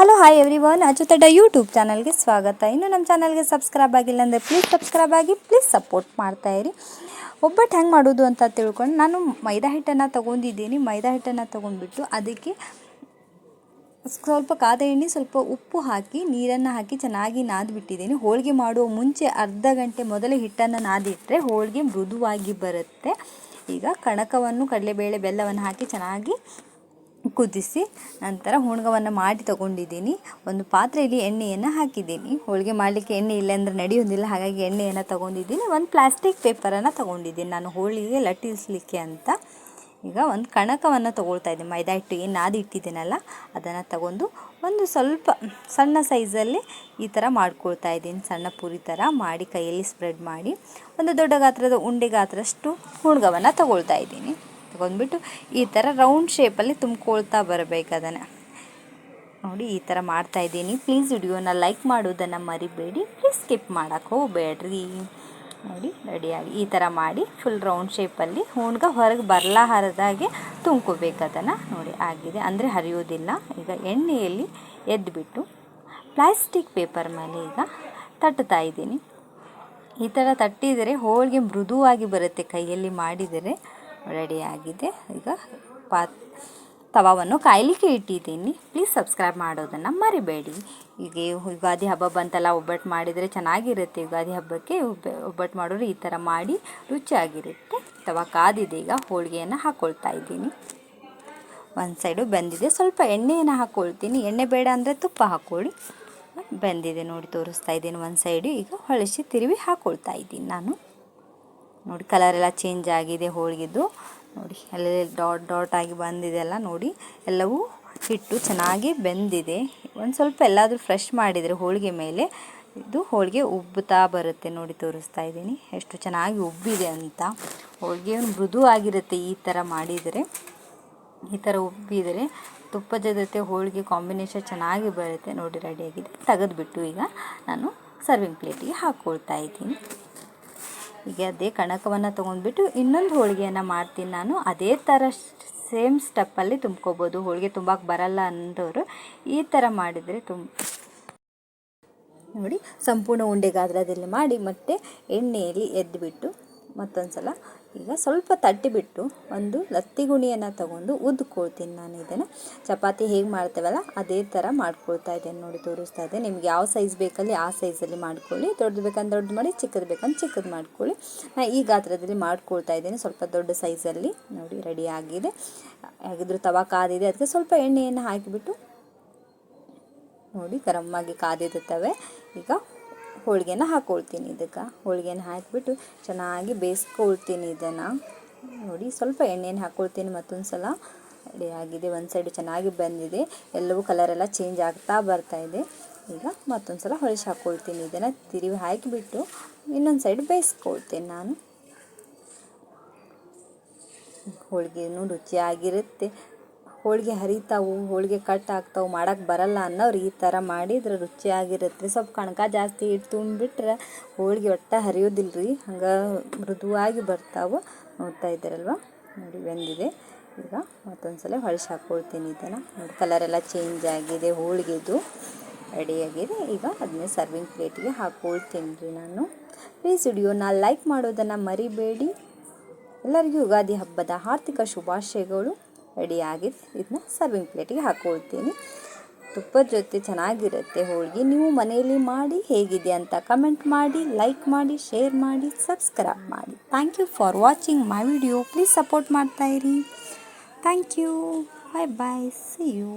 Hello hi everyone Acchutadda YouTube ಚಾನಲ್ಗೆ ಸ್ವಾಗತ. ಇನ್ನು ನಮ್ಮ ಚಾನಲ್ಗೆ ಸಬ್ಸ್ಕ್ರೈಬ್ ಆಗಿಲ್ಲ ಅಂದರೆ ಪ್ಲೀಸ್ ಸಬ್ಸ್ಕ್ರೈಬ್ ಆಗಿ ಪ್ಲೀಸ್ ಸಪೋರ್ಟ್ ಮಾಡ್ತಾಯಿರಿ ಒಬ್ಬಟ್ಟು ಹೆಂಗೆ ಮಾಡೋದು ಅಂತ ತಿಳ್ಕೊಂಡು ನಾನು ಮೈದಾ ಹಿಟ್ಟನ್ನು ತೊಗೊಂಡಿದ್ದೀನಿ. ಮೈದಾ ಹಿಟ್ಟನ್ನು ತೊಗೊಂಡ್ಬಿಟ್ಟು ಅದಕ್ಕೆ ಸ್ವಲ್ಪ ಕಾದ ಎಣ್ಣೆ, ಸ್ವಲ್ಪ ಉಪ್ಪು ಹಾಕಿ, ನೀರನ್ನು ಹಾಕಿ ಚೆನ್ನಾಗಿ ನಾದ್ಬಿಟ್ಟಿದ್ದೀನಿ. ಹೋಳಿಗೆ ಮಾಡುವ ಮುಂಚೆ ಅರ್ಧ ಗಂಟೆ ಮೊದಲೇ ಹಿಟ್ಟನ್ನು ನಾದಿಟ್ಟರೆ ಹೋಳಿಗೆ ಮೃದುವಾಗಿ ಬರುತ್ತೆ. ಈಗ ಕಣಕವನ್ನು, ಕಡಲೆಬೇಳೆ, ಬೆಲ್ಲವನ್ನು ಹಾಕಿ ಚೆನ್ನಾಗಿ ಕುದಿಸಿ ನಂತರ ಹೂಣ್ಗವನ್ನು ಮಾಡಿ ತಗೊಂಡಿದ್ದೀನಿ. ಒಂದು ಪಾತ್ರೆಯಲ್ಲಿ ಎಣ್ಣೆಯನ್ನು ಹಾಕಿದ್ದೀನಿ. ಹೋಳಿಗೆ ಮಾಡಲಿಕ್ಕೆ ಎಣ್ಣೆ ಇಲ್ಲ ಅಂದರೆ ನಡೆಯೋದಿಲ್ಲ ಹಾಗಾಗಿ ಎಣ್ಣೆಯನ್ನು ತಗೊಂಡಿದ್ದೀನಿ. ಒಂದು ಪ್ಲಾಸ್ಟಿಕ್ ಪೇಪರನ್ನು ತಗೊಂಡಿದ್ದೀನಿ. ನಾನು ಹೋಳಿಗೆ ಲಟ್ಟಿಸಲಿಕ್ಕೆ ಅಂತ. ಈಗ ಒಂದು ಕಣಕವನ್ನು ತೊಗೊಳ್ತಾ ಇದ್ದೀನಿ. ಮೈದಾ ಹಿಟ್ಟು ಏನು ನಾದಿ ಇಟ್ಟಿದ್ದೀನಲ್ಲ ಅದನ್ನು ತಗೊಂಡು ಒಂದು ಸ್ವಲ್ಪ ಸಣ್ಣ ಸೈಜಲ್ಲಿ ಈ ಥರ ಮಾಡ್ಕೊಳ್ತಾ ಇದ್ದೀನಿ. ಸಣ್ಣ ಪೂರಿ ಥರ ಮಾಡಿ ಕೈಯಲ್ಲಿ ಸ್ಪ್ರೆಡ್ ಮಾಡಿ ಒಂದು ದೊಡ್ಡ ಗಾತ್ರದ ಉಂಡೆ ಗಾತ್ರಷ್ಟು ಹುಣ್ಗವನ್ನು ತಗೊಳ್ತಾ ಇದ್ದೀನಿ. ತಗೊಂಡ್ಬಿಟ್ಟು ಈ ಥರ ರೌಂಡ್ ಶೇಪಲ್ಲಿ ತುಂಬ್ಕೊಳ್ತಾ ಬರಬೇಕು ಅದನ್ನು. ನೋಡಿ ಈ ಥರ ಮಾಡ್ತಾ ಇದ್ದೀನಿ. ಪ್ಲೀಸ್ ವಿಡಿಯೋನ ಲೈಕ್ ಮಾಡೋದನ್ನು ಮರಿಬೇಡಿ. ಪ್ಲೀಸ್ ಸ್ಕಿಪ್ ಮಾಡೋಕ್ಕೆ ಹೋಗಬೇಡ್ರಿ. ನೋಡಿ ರೆಡಿಯಾಗಿ ಈ ಥರ ಮಾಡಿ ಫುಲ್ ರೌಂಡ್ ಶೇಪಲ್ಲಿ ಹೂಣ್ಗ ಹೊರಗೆ ಬರಲಾರದಾಗೆ ತುಂಬ್ಕೋಬೇಕು ಅದನ್ನು. ನೋಡಿ ಆಗಿದೆ. ಅಂದರೆ ಹರಿಯೋದಿಲ್ಲ ಈಗ ಎಣ್ಣೆಯಲ್ಲಿ ಎದ್ದುಬಿಟ್ಟು ಪ್ಲಾಸ್ಟಿಕ್ ಪೇಪರ್ ಮೇಲೆ ಈಗ ತಟ್ಟುತ್ತಾ ಇದ್ದೀನಿ. ಈ ಥರ ತಟ್ಟಿದರೆ ಹೋಳಿಗೆ ಮೃದುವಾಗಿ ಬರುತ್ತೆ ಕೈಯಲ್ಲಿ ಮಾಡಿದರೆ. ರೆಡಿಯಾಗಿದೆ. ಈಗ ಪಾತ್, ತವಾವನ್ನು ಕಾಯಲಿಕ್ಕೆ ಇಟ್ಟಿದ್ದೀನಿ. ಪ್ಲೀಸ್ ಸಬ್ಸ್ಕ್ರೈಬ್ ಮಾಡೋದನ್ನು ಮರಿಬೇಡಿ. ಈಗ ಯುಗಾದಿ ಹಬ್ಬ ಬಂತಲ್ಲ, ಒಬ್ಬಟ್ಟು ಮಾಡಿದರೆ ಚೆನ್ನಾಗಿರುತ್ತೆ. ಯುಗಾದಿ ಹಬ್ಬಕ್ಕೆ ಒಬ್ಬಟ್ಟು ಮಾಡೋರು ಈ ಥರ ಮಾಡಿ ರುಚಿಯಾಗಿರುತ್ತೆ. ತವಾ ಕಾದಿದೆ, ಈಗ ಹೋಳಿಗೆಯನ್ನು ಹಾಕ್ಕೊಳ್ತಾ ಇದ್ದೀನಿ. ಒಂದು ಸೈಡು ಬೆಂದಿದೆ, ಸ್ವಲ್ಪ ಎಣ್ಣೆಯನ್ನು ಹಾಕ್ಕೊಳ್ತೀನಿ ಎಣ್ಣೆ ಬೇಡ ಅಂದರೆ ತುಪ್ಪ ಹಾಕ್ಕೊಳ್ಳಿ ಬೆಂದಿದೆ ನೋಡಿ, ತೋರಿಸ್ತಾ ಇದ್ದೀನಿ. ಒಂದು ಸೈಡು ಈಗ ಹೊಳಿಸಿ ತಿರುವಿ ಹಾಕ್ಕೊಳ್ತಾ ಇದ್ದೀನಿ ನಾನು. ನೋಡಿ ಕಲರ್ ಎಲ್ಲ ಚೇಂಜ್ ಆಗಿದೆ ಹೋಳಿಗೆದು ನೋಡಿ, ಅಲ್ಲೇ ಡಾಟ್ ಡಾಟ್ ಆಗಿ ಬಂದಿದೆ ಅಲ್ಲ ನೋಡಿ. ಎಲ್ಲವೂ ಹಿಟ್ಟು ಚೆನ್ನಾಗಿ ಬೆಂದಿದೆ. ಒಂದು ಸ್ವಲ್ಪ ಎಲ್ಲಾದರೂ ಫ್ರೆಶ್ ಮಾಡಿದರೆ ಹೋಳಿಗೆ ಮೇಲೆ ಇದು ಹೋಳಿಗೆ ಉಬ್ಬುತ್ತಾ ಬರುತ್ತೆ ನೋಡಿ ತೋರಿಸ್ತಾ ಇದ್ದೀನಿ. ಎಷ್ಟು ಚೆನ್ನಾಗಿ ಉಬ್ಬಿದೆ ಅಂತ. ಹೋಳಿಗೆ ಮೃದು ಆಗಿರುತ್ತೆ ಈ ಥರ ಮಾಡಿದರೆ. ಈ ಥರ ಉಬ್ಬಿದರೆ ತುಪ್ಪದ ಜೊತೆ ಹೋಳಿಗೆ ಕಾಂಬಿನೇಷನ್ ಚೆನ್ನಾಗಿ ಬರುತ್ತೆ. ನೋಡಿ ರೆಡಿಯಾಗಿದೆ ತೆಗೆದುಬಿಟ್ಟು ಈಗ ನಾನು ಸರ್ವಿಂಗ್ ಪ್ಲೇಟಿಗೆ ಹಾಕ್ಕೊಳ್ತಾ ಇದ್ದೀನಿ. ಈಗ ಅದೇ ಕಣಕವನ್ನು ತೊಗೊಂಡ್ಬಿಟ್ಟು ಇನ್ನೊಂದು ಹೋಳಿಗೆಯನ್ನು ಮಾಡ್ತೀನಿ ನಾನು. ಅದೇ ಥರ ಸೇಮ್ ಸ್ಟೆಪ್ಪಲ್ಲಿ ತುಂಬ್ಕೋಬೋದು. ಹೋಳಿಗೆ ತುಂಬಕ್ಕೆ ಬರಲ್ಲ ಅಂದವರು ಈ ಥರ ಮಾಡಿದರೆ ತುಂಬ ನೋಡಿ, ಸಂಪೂರ್ಣ ಉಂಡೆ ಗಾತ್ರದಲ್ಲಿ ಮಾಡಿ ಮತ್ತೆ ಎಣ್ಣೆಯಲ್ಲಿ ಎದ್ದುಬಿಟ್ಟು ಮತ್ತೊಂದು ಸಲ ಈಗ ಸ್ವಲ್ಪ ತಟ್ಟಿಬಿಟ್ಟು ಒಂದು ಲತ್ತಿ ಗುಣಿಯನ್ನು ತಗೊಂಡು ಉದ್ಕೊಳ್ತೀನಿ ನಾನು ಇದನ್ನು. ಚಪಾತಿ ಹೇಗೆ ಮಾಡ್ತೇವಲ್ಲ ಅದೇ ಥರ ಮಾಡ್ಕೊಳ್ತಾ ಇದ್ದೇನೆ ನೋಡಿ ತೋರಿಸ್ತಾ ಇದ್ದೆ ನಿಮ್ಗೆ ಯಾವ ಸೈಜ್ ಬೇಕಲ್ಲಿ ಆ ಸೈಜಲ್ಲಿ ಮಾಡ್ಕೊಳ್ಳಿ. ದೊಡ್ಡದು ಬೇಕಂದ್ರೆ ದೊಡ್ಡದು ಮಾಡಿ, ಚಿಕ್ಕದು ಬೇಕಂದ್ರೆ ಚಿಕ್ಕದು ಮಾಡ್ಕೊಳ್ಳಿ. ನಾನು ಈ ಗಾತ್ರದಲ್ಲಿ ಮಾಡ್ಕೊಳ್ತಾ ಇದ್ದೇನೆ ಸ್ವಲ್ಪ ದೊಡ್ಡ ಸೈಜಲ್ಲಿ ನೋಡಿ ರೆಡಿ ಆಗಿದೆ. ಹಾಗಿದ್ರು ತವಾ ಕಾದಿದೆ. ಅದಕ್ಕೆ ಸ್ವಲ್ಪ ಎಣ್ಣೆಯನ್ನು ಹಾಕಿಬಿಟ್ಟು ನೋಡಿ ಗರಮ್ಮಾಗಿ ಕಾದಿರುತ್ತವೆ ಈಗ ಹೋಳಿಗೆನ ಹಾಕ್ಕೊಳ್ತೀನಿ ಇದಕ್ಕೆ. ಹೋಳಿಗೆನ ಹಾಕಿಬಿಟ್ಟು ಚೆನ್ನಾಗಿ ಬೇಯಿಸ್ಕೊಳ್ತೀನಿ ಇದನ್ನು. ನೋಡಿ, ಸ್ವಲ್ಪ ಎಣ್ಣೆನ ಹಾಕ್ಕೊಳ್ತೀನಿ ಮತ್ತೊಂದು ಸಲ ಆಗಿದೆ, ಒಂದು ಸೈಡ್ ಚೆನ್ನಾಗಿ ಬಂದಿದೆ. ಎಲ್ಲವೂ ಕಲರೆಲ್ಲ ಚೇಂಜ್ ಆಗ್ತಾ ಬರ್ತಾ ಇದೆ. ಈಗ ಮತ್ತೊಂದು ಸಲ ಹೊಳಿಸಿ ಹಾಕ್ಕೊಳ್ತೀನಿ ಇದನ್ನು. ತಿರುವಿ ಹಾಕಿಬಿಟ್ಟು ಇನ್ನೊಂದು ಸೈಡ್ ಬೇಯಿಸ್ಕೊಳ್ತೀನಿ ನಾನು. ಹೋಳಿಗೆನೂ ರುಚಿಯಾಗಿರುತ್ತೆ. ಹೋಳಿಗೆ ಹರಿತಾವು, ಹೋಳಿಗೆ ಕಟ್ ಆಗ್ತಾವೆ ಮಾಡೋಕ್ಕೆ ಬರಲ್ಲ ಅನ್ನೋರು ಈ ಥರ ಮಾಡಿದ್ರೆ ರುಚಿಯಾಗಿರುತ್ತೆ. ಸ್ವಲ್ಪ ಕಣಕ ಜಾಸ್ತಿ ಹಿಟ್ಟು ತುಂಬಿಟ್ರೆ ಹೋಳಿಗೆ ಒಟ್ಟು ಹರಿಯೋದಿಲ್ಲ ರೀ ಹಂಗೆ ಮೃದುವಾಗಿ ಬರ್ತಾವೆ. ನೋಡ್ತಾ ಇದ್ದೀರಲ್ವ? ನೋಡಿ ಬೆಂದಿದೆ. ಈಗ ಮತ್ತೊಂದು ಸಲ ಹೊಳ್ಸಿ ಹಾಕ್ಕೊಳ್ತೀನಿ ಇದನ್ನು. ನೋಡಿ ಕಲರೆಲ್ಲ ಚೇಂಜ್ ಆಗಿದೆ, ಹೋಳಿಗೆದು ರೆಡಿಯಾಗಿದೆ ಈಗ ಅದನ್ನೇ ಸರ್ವಿಂಗ್ ಪ್ಲೇಟಿಗೆ ಹಾಕ್ಕೊಳ್ತೀನಿ ರೀ ನಾನು. ಪ್ಲೀಸ್ ವಿಡಿಯೋನ ಲೈಕ್ ಮಾಡೋದನ್ನು ಮರಿಬೇಡಿ. ಎಲ್ಲರಿಗೂ ಯುಗಾದಿ ಹಬ್ಬದ ಆರ್ಥಿಕ ಶುಭಾಶಯಗಳು. ರೆಡಿಯಾಗಿದೆ ಇದನ್ನ ಸರ್ವಿಂಗ್ ಪ್ಲೇಟಿಗೆ ಹಾಕ್ಕೊಳ್ತೀನಿ ತುಪ್ಪದ ಜೊತೆ ಚೆನ್ನಾಗಿರುತ್ತೆ ಹೋಳಿಗೆ. ನೀವು ಮನೆಯಲ್ಲಿ ಮಾಡಿ ಹೇಗಿದೆ ಅಂತ ಕಮೆಂಟ್ ಮಾಡಿ ಲೈಕ್ ಮಾಡಿ ಶೇರ್ ಮಾಡಿ ಸಬ್ಸ್ಕ್ರೈಬ್ ಮಾಡಿ. Thank you for watching my video please support ಮಾಡ್ತಾಯಿರಿ thank you bye bye see you